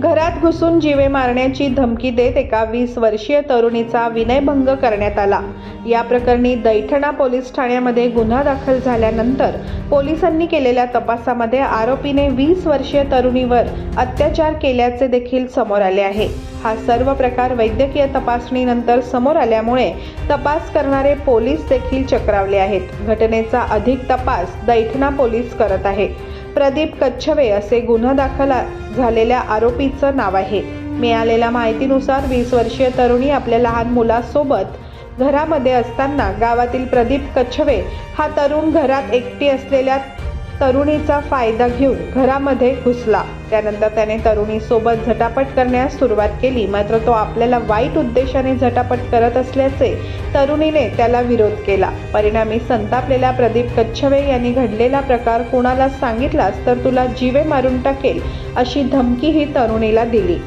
घरात घुसून जीवे मारण्याची धमकी देत एका वीस वर्षीय तरुणीचा विनयभंग करण्यात आला. या प्रकरणी दैठणा पोलीस ठाण्यामध्ये गुन्हा दाखल झाल्यानंतर पोलिसांनी केलेल्या तपासामध्ये आरोपीने वीस वर्षीय तरुणीवर अत्याचार केल्याचे देखील समोर आले आहे. हा सर्व प्रकार वैद्यकीय तपासणीनंतर समोर आल्यामुळे तपास करणारे पोलीस देखील चक्रावले आहेत. घटनेचा अधिक तपास दैठणा पोलीस करत आहे. प्रदीप कच्छवे असे गुन्हा दाखल झालेल्या आरोपीचं नाव आहे. मिळालेल्या माहितीनुसार वीस वर्षीय तरुणी आपल्या लहान मुलासोबत घरामध्ये असताना गावातील प्रदीप कच्छवे हा तरुण घरात एकटी असलेल्या तरुणीचा फायदा घेऊन घरामध्ये घुसला. त्यानंतर त्याने तरुणीसोबत झटापट करण्यास सुरुवात केली. मात्र तो आपल्याला वाईट उद्देशाने झटापट करत असल्याचे तरुणीने त्याला विरोध केला. परिणामी संतापलेल्या प्रदीप कच्छवे यांनी घडलेला प्रकार कोणाला सांगितलास तर तुला जीवे मारून टाकेल अशी धमकी ही तरुणीला दिली.